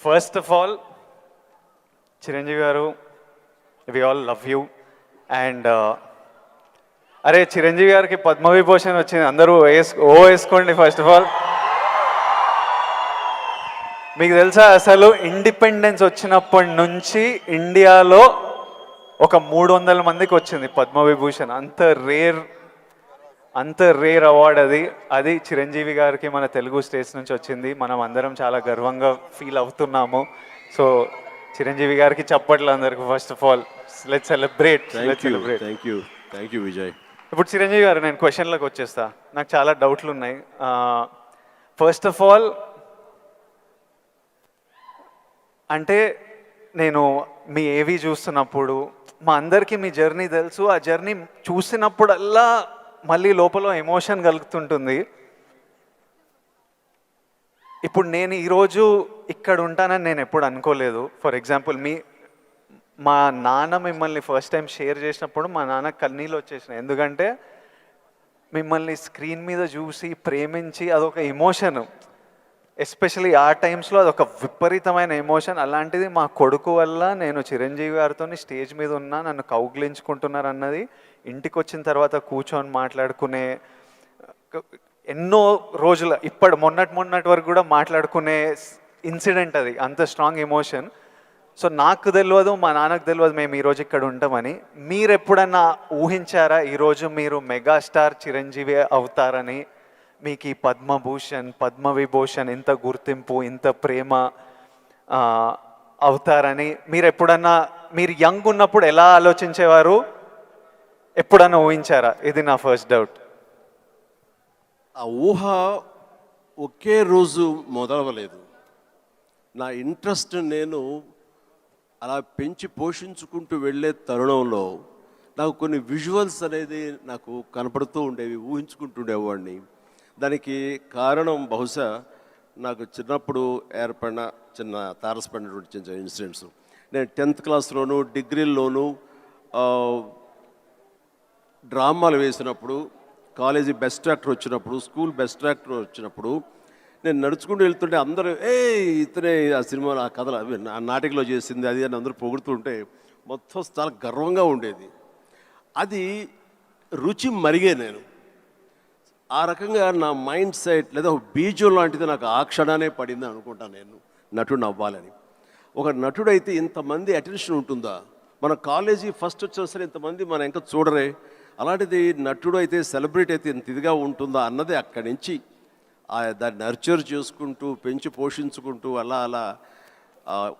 First of all Chiranjeevi garu we all love you and అరే చిరంజీవి గారికి పద్మవిభూషణ్ వచ్చింది. అందరూ వేస్ ఓ వేసుకోండి ఫస్ట్ ఆఫ్ ఆల్ మీకు తెలుసా అసలు ఇండిపెండెన్స్ వచ్చినప్పటి నుంచి ఇండియాలో ఒక మూడు వందల మందికి వచ్చింది పద్మవిభూషణ్. అంత రేర్ అంత రేర్ అవార్డ్ అది. అది చిరంజీవి గారికి మన తెలుగు స్టేట్స్ నుంచి వచ్చింది. మనం అందరం చాలా గర్వంగా ఫీల్ అవుతున్నాము. సో చిరంజీవి గారికి చప్పట్లు అందరికి first of all let celebrate let thank you thank you Vijay ఇప్పుడు చిరంజీవి గారు నేను క్వశ్చన్లకు వచ్చేస్తా. నాకు చాలా డౌట్లు ఉన్నాయి. ఫస్ట్ ఆఫ్ ఆల్ అంటే నేను మీ ఏవి చూస్తున్నప్పుడు మా అందరికీ మీ జర్నీ తెలుసు. ఆ జర్నీ చూసినప్పుడల్లా మళ్ళీ లోపల ఎమోషన్ కలుగుతుంటుంది. ఇప్పుడు నేను ఈరోజు ఇక్కడ ఉంటానని నేను ఎప్పుడు అనుకోలేదు. ఫర్ ఎగ్జాంపుల్ మీ మా నాన్న మిమ్మల్ని ఫస్ట్ టైం షేర్ చేసినప్పుడు మా నాన్న కన్నీళ్ళు వచ్చేసినాయి. ఎందుకంటే మిమ్మల్ని స్క్రీన్ మీద చూసి ప్రేమించి అదొక ఎమోషన్ ఎస్పెషలీ ఆ టైమ్స్లో అదొక విపరీతమైన ఎమోషన్ అలాంటిది మా కొడుకు వల్ల నేను చిరంజీవి గారితో స్టేజ్ మీద ఉన్నా నన్ను కౌగిలించుకుంటున్నారన్నది అన్నది ఇంటికి వచ్చిన తర్వాత కూర్చొని మాట్లాడుకునే ఎన్నో రోజుల ఇప్పటి మొన్నటి మొన్నటి వరకు కూడా మాట్లాడుకునే ఇన్సిడెంట్ అది అంత స్ట్రాంగ్ ఎమోషన్. సో నాకు తెలియదు మా నాన్నకు తెలియదు మేము ఈరోజు ఇక్కడ ఉంటామని. మీరు ఎప్పుడన్నా ఊహించారా ఈరోజు మీరు మెగాస్టార్ చిరంజీవి అవుతారని? మీకు ఈ పద్మభూషణ్ పద్మవిభూషణ్ ఇంత గుర్తింపు ఇంత ప్రేమ అవుతారని. మీరు ఎప్పుడన్నా మీరు యంగ్ ఉన్నప్పుడు ఎలా ఆలోచించేవారు? ఎప్పుడన్నా ఊహించారా? ఇది నా ఫస్ట్ డౌట్ ఆ ఊహ ఒకే రోజు మొదలవలేదు. నా ఇంట్రెస్ట్ నేను అలా పెంచి పోషించుకుంటూ వెళ్ళే తరుణంలో నాకు కొన్ని విజువల్స్ అనేది నాకు కనపడుతూ ఉండేవి ఊహించుకుంటుండేవాడిని దానికి కారణం బహుశా నాకు చిన్నప్పుడు ఏర్పడిన చిన్న తారసపడినటువంటి చిన్న ఇన్సిడెంట్స్ నేను టెన్త్ క్లాస్లోను డిగ్రీల్లోనూ డ్రామాలు వేసినప్పుడు కాలేజీ బెస్ట్ యాక్టర్ వచ్చినప్పుడు స్కూల్ బెస్ట్ యాక్టర్ వచ్చినప్పుడు నేను నడుచుకుంటూ వెళ్తుంటే అందరూ ఏ ఇతనే ఆ సినిమాలో ఆ కథలు అవి నా నాటికలో చేసింది అది అని అందరూ పొగుడుతుంటే మొత్తం చాలా గర్వంగా ఉండేది. అది రుచి మరిగే నేను. ఆ రకంగా నా మైండ్ సెట్ లేదా ఒక బీజం లాంటిది నాకు ఆ క్షణానే పడింది అనుకుంటాను నేను నటుడు అవ్వాలని. ఒక నటుడైతే ఇంతమంది అటెన్షన్ ఉంటుందా? మన కాలేజీ ఫస్ట్ వచ్చిన సరే ఇంతమంది మన ఇంకా చూడరే. అలాంటిది నటుడు అయితే సెలబ్రిటీ అయితే ఇంత ఇదిగా ఉంటుందా అన్నది అక్కడి నుంచి ఆ దాన్ని నర్చర్ చేసుకుంటూ పెంచి పోషించుకుంటూ అలా అలా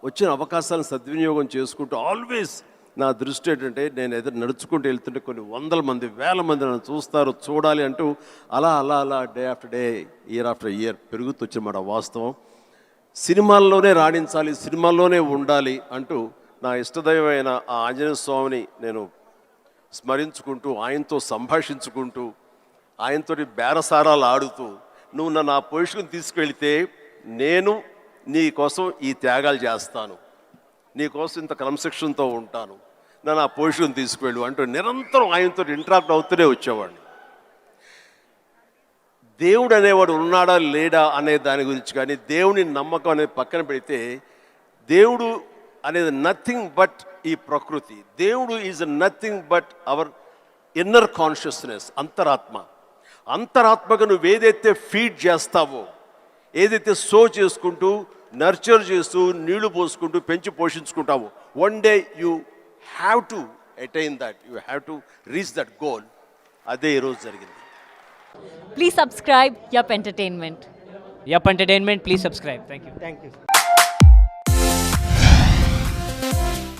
వచ్చిన అవకాశాలను సద్వినియోగం చేసుకుంటూ ఆల్వేస్ నా దృష్టి ఏంటంటే నేను ఏదో నడుచుకుంటూ వెళ్తుంటే కొన్ని వందల మంది వేల మంది నన్ను చూస్తారు చూడాలి అంటూ అలా అలా అలా day after day year after year పెరుగుతూ వచ్చినమాట వాస్తవం. సినిమాల్లోనే రాణించాలి సినిమాల్లోనే ఉండాలి అంటూ నా ఇష్టదైవమైన ఆ ఆంజనేయ స్వామిని నేను స్మరించుకుంటూ ఆయనతో సంభాషించుకుంటూ ఆయనతోటి బేరసారాలు ఆడుతూ నువ్వు నన్ను ఆ పొజిషన్ తీసుకెళ్తే నేను నీ కోసం ఈ త్యాగాలు చేస్తాను. నీ కోసం ఇంత క్రమశిక్షణతో ఉంటాను. నన్ను ఆ పొజిషన్ తీసుకువెళ్ళు అంటూ నిరంతరం ఆయనతో ఇంటరాక్ట్ అవుతూనే వచ్చేవాడిని. దేవుడు అనేవాడు ఉన్నాడా లేడా అనే దాని గురించి కానీ దేవుని నమ్మకం అనేది పక్కన పెడితే దేవుడు అనేది నథింగ్ బట్ ఈ ప్రకృతి దేవుడు is nothing but our inner consciousness అంతరాత్మ అంతరాత్మగా నువ్వు ఏదైతే ఫీడ్ చేస్తావో ఏదైతే సో చేసుకుంటూ నర్చర్ చేస్తూ నీళ్ళు పోసుకుంటూ పెంచి పోషించుకుంటావో one day you have to attain that you have to reach that goal అదే ఈరోజు జరిగింది Please subscribe Yup Entertainment. Yup Entertainment, please subscribe. Thank you. Thank you.